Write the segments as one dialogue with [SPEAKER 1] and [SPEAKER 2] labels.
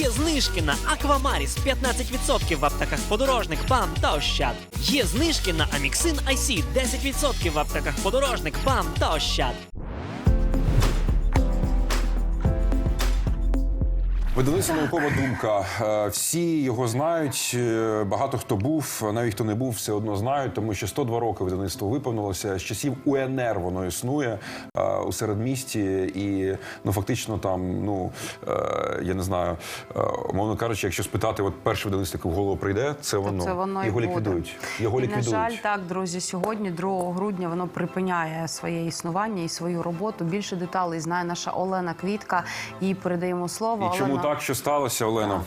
[SPEAKER 1] Є знижки на Аквамаріс 15% в аптеках подорожник, БАМ та Ощад. Є знижки на Аміксин IC 10% в аптеках подорожник, БАМ та Ощад.
[SPEAKER 2] Видалися наукова думка. Е, Всі його знають. е, Багато хто був, навіть хто не був, все одно знають, тому що 102 роки видавництво виповнилося. З часів УНР воно існує е, у середмісті, і ну фактично там, ну я не знаю, умовно кажучи, якщо спитати, от перше видавництво, яке в голову прийде, це воно,
[SPEAKER 3] це воно і
[SPEAKER 2] його
[SPEAKER 3] буде.
[SPEAKER 2] ліквідують. Його
[SPEAKER 3] І,
[SPEAKER 2] ліквідують.
[SPEAKER 3] на жаль, так, друзі, сьогодні, 2 грудня, воно припиняє своє існування і свою роботу. Більше деталей знає наша Олена Квітка. Їй передаємо слово.
[SPEAKER 2] І чому
[SPEAKER 3] Олена,
[SPEAKER 2] так, що сталося, Олена?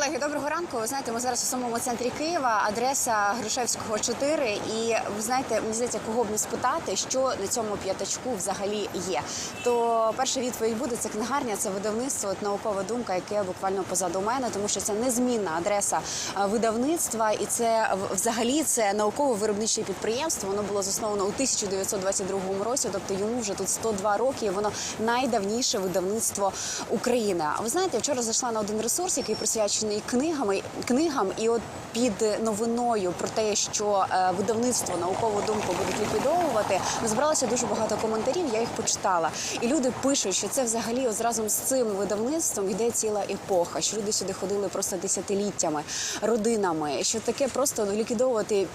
[SPEAKER 4] Колеги, доброго ранку. Ви знаєте, ми зараз у самому центрі Києва, адреса Грушевського 4. І ви знаєте, мені здається, кого б не спитати, що на цьому п'ятачку взагалі є. То перша відповідь буде це книгарня, це видавництво, от наукова думка, яке буквально позаду мене, тому що це незмінна адреса е, видавництва, і це взагалі це науково-виробниче підприємство. Воно було засновано у 1922 році, тобто йому вже тут 102 роки. і Воно найдавніше видавництво України. А ви знаєте, вчора зайшла на один ресурс, який присвячений книгами книгам, і от під новиною про те, що е, видавництво наукову думку будуть ліквідовувати, збиралося дуже багато коментарів. Я їх почитала, і люди пишуть, що це взагалі от разом з цим видавництвом йде ціла епоха. Що люди сюди ходили просто десятиліттями, родинами. Що таке просто ну, ліквідовувати е,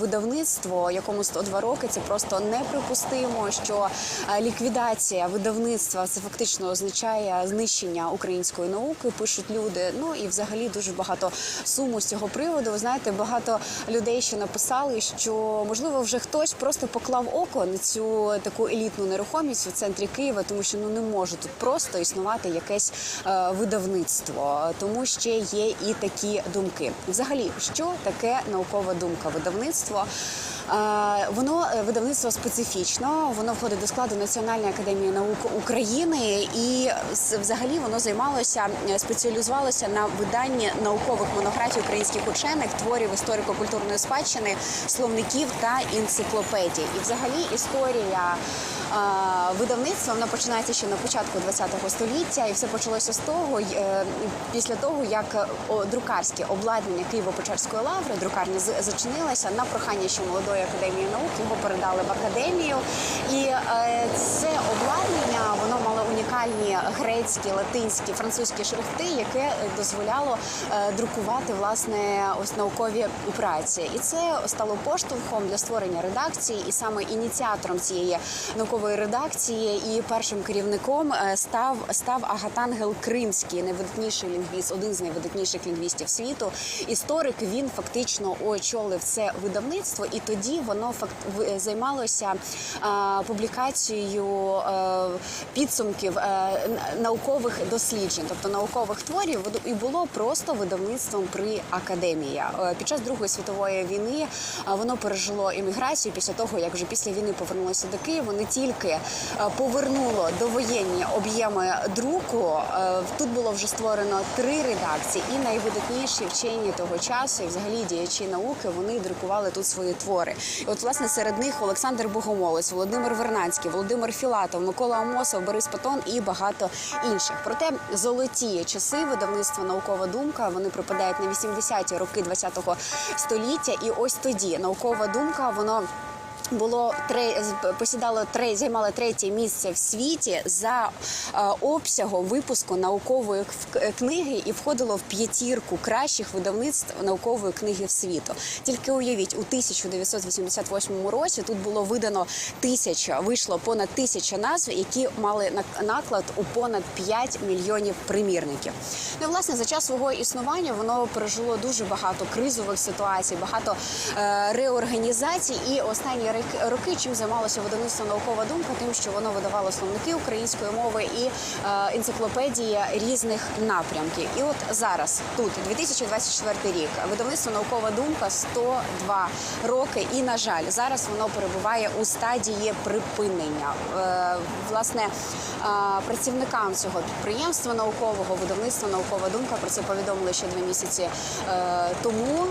[SPEAKER 4] видавництво, якому 102 роки, це просто неприпустимо. Що е, ліквідація видавництва це фактично означає знищення української науки. Пишуть люди. Ну і взагалі дуже багато суму з цього приводу. Ви знаєте, багато людей ще написали, що можливо вже хтось просто поклав око на цю таку елітну нерухомість в центрі Києва, тому що ну не може тут просто існувати якесь е, видавництво. Тому ще є і такі думки. Взагалі, що таке наукова думка? Видавництво. Воно е, видавництво специфічно, воно входить до складу Національної академії наук України, і взагалі воно займалося е, спеціалізувалося на виданні наукових монографій українських учених, творів історико-культурної спадщини, словників та енциклопедій. І взагалі історія видавництва вона починається ще на початку ХХ століття, і все почалося з того, е, після того як друкарське обладнання Києво-Печерської лаври, друкарня зачинилася на прохання ще молодої академії наук. Його передали в академію, і е, це обладнання воно мало унікальні грецькі, латинські, французькі шрифти, яке дозволяло е, друкувати власне ось наукові праці. І це стало поштовхом для створення редакції, і саме ініціатором цієї наукової редакції і першим керівником е, став став Агатангел Кримський, найвидатніший лінгвіст, один з найвидатніших лінгвістів світу. Історик він фактично очолив це видавництво, і тоді воно факт в- займалося е, публікацією е, підсумків е, наукових досліджень, тобто наукових творів, і було просто видавництвом при академії. Е, Під час Другої світової війни е, воно пережило еміграцію після того, як вже після війни повернулося до Києва. Не тільки е, повернуло довоєнні об'єми друку. е, Тут було вже створено три редакції, і найвидатніші вчені того часу, і взагалі діячі науки, вони друкували тут свої твори. І от власне серед них Олександр Богомолець, Володимир Вернадський, Володимир Філатов, Микола Амосов, Борис Патон і багато інших. Проте золоті часи видавництва наукова думка вони припадають на 80-ті роки ХХ століття. І ось тоді наукова думка воно. Було тре посідало тре займало третє місце в світі за е, обсягом випуску наукової книги і входило в п'ятірку кращих видавництв наукової книги в світу. Тільки уявіть, у 1988 році тут було видано тисяча, вийшло понад тисяча назв, які мали нак- наклад у понад 5 мільйонів примірників. Ну, власне, за час свого існування воно пережило дуже багато кризових ситуацій, багато е, реорганізацій. І останні рик- роки чим займалося видавництво наукова думка, тим, що воно видавало словники української мови і е, енциклопедії різних напрямків. І от зараз, тут 2024 рік, видавництво наукова думка 102 роки. І на жаль, зараз воно перебуває у стадії припинення. Е, власне, е, працівникам цього підприємства наукового видавництва наукова думка про це повідомили ще два місяці тому.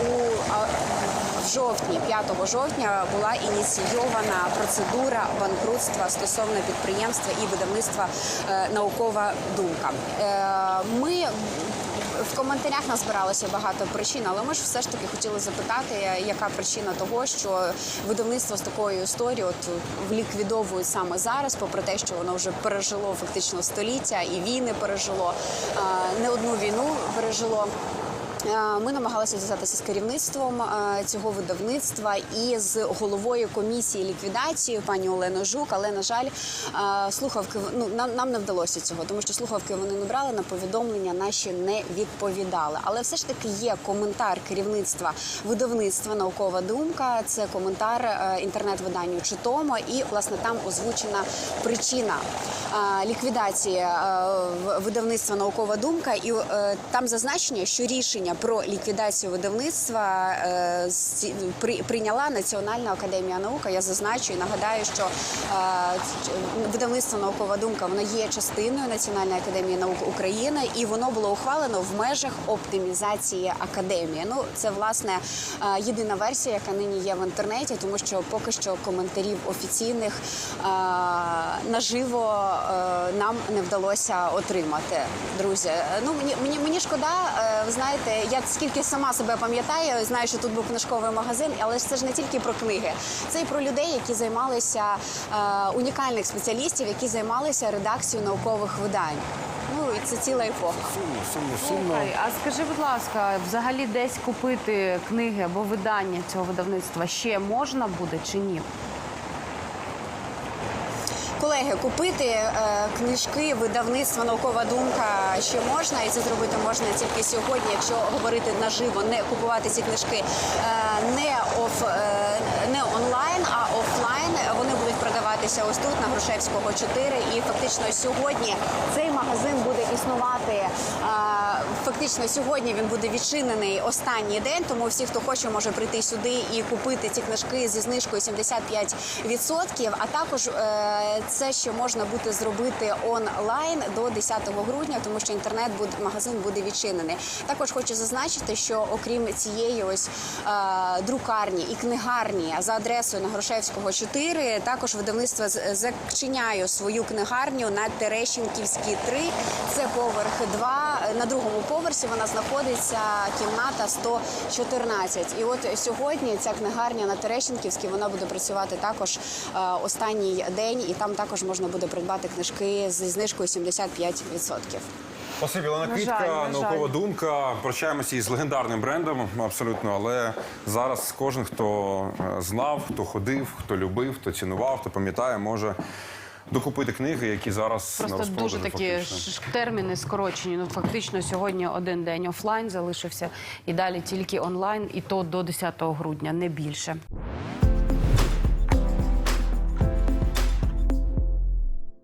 [SPEAKER 4] У жовтні, 5 жовтня, була ініційована процедура банкрутства стосовно підприємства і видавництва е, наукова думка. Е, Ми в коментарях назбиралося багато причин, але ми ж все ж таки хотіли запитати, яка причина того, що видавництво з такою історією от вліквідовують саме зараз, попри те, що воно вже пережило фактично століття і війни пережило, не одну війну пережило. Е, Ми намагалися зв'язатися з керівництвом е, цього видавництва і з головою комісії ліквідації пані Оленою Жук. Але на жаль, е, слухавки ну нам, нам не вдалося цього, тому що слухавки вони не брали на повідомлення, наші не відповідали. Але все ж таки є коментар керівництва видавництва Наукова думка. Це коментар інтернет-виданню Читомо, і власне там озвучена причина ліквідації видавництва Наукова думка, і там зазначення, що рішення про ліквідацію видавництва е, при- прийняла Національна академія наук. Я зазначу і нагадаю, що е, видавництво Наукова думка воно є частиною Національної академії наук України, і воно було ухвалено в межах оптимізації академії. Ну це власне е, єдина версія, яка нині є в інтернеті, тому що поки що коментарів офіційних наживо нам не вдалося отримати. Друзі, ну мені мені мені шкода. Ви знаєте, я скільки сама себе пам'ятаю, знаю, що тут був книжковий магазин, але ж це ж не тільки про книги, це і про людей, які займалися е, унікальних спеціалістів, які займалися редакцією наукових видань. Ну і це ціла епоха.
[SPEAKER 2] Сильно, сильно.
[SPEAKER 3] Слухай, а скажи, будь ласка, взагалі десь купити книги або видання цього видавництва ще можна буде чи ні?
[SPEAKER 4] Колеги, купити е, книжки видавництва наукова думка ще можна, і це зробити можна тільки сьогодні, якщо говорити наживо, не купувати ці книжки е, не оф е, не онлайн, а офлайн. Вони будуть ось тут на Грушевського 4. І фактично сьогодні цей магазин буде існувати. е, Фактично сьогодні він буде відчинений останній день, тому всі, хто хоче, може прийти сюди і купити ці книжки зі знижкою 75%. А також е, це ще можна буде зробити онлайн до 10 грудня, тому що інтернет буде магазин буде відчинений. Також хочу зазначити, що окрім цієї ось е, друкарні і книгарні за адресою на Грушевського 4, також видавництво з- зачиняю свою книгарню на Терещенківській 3. Це поверх 2. На другому поверсі вона знаходиться кімната 114. І от сьогодні ця книгарня на Терещенківській вона буде працювати також е, останній день, і там також можна буде придбати книжки зі знижкою 75%.
[SPEAKER 2] Спасибі, Олена
[SPEAKER 3] На
[SPEAKER 2] Квітка,
[SPEAKER 3] жаль,
[SPEAKER 2] наукова
[SPEAKER 3] жаль.
[SPEAKER 2] думка. Прощаємося із легендарним брендом, абсолютно. Але зараз кожен, хто е, знав, хто ходив, хто любив, хто цінував, хто пам'ятає, може докупити книги, які зараз
[SPEAKER 3] Просто
[SPEAKER 2] розпродажі
[SPEAKER 3] дуже такі
[SPEAKER 2] фактично.
[SPEAKER 3] терміни скорочені. Ну фактично сьогодні один день офлайн залишився, і далі тільки онлайн, і то до 10 грудня, не більше.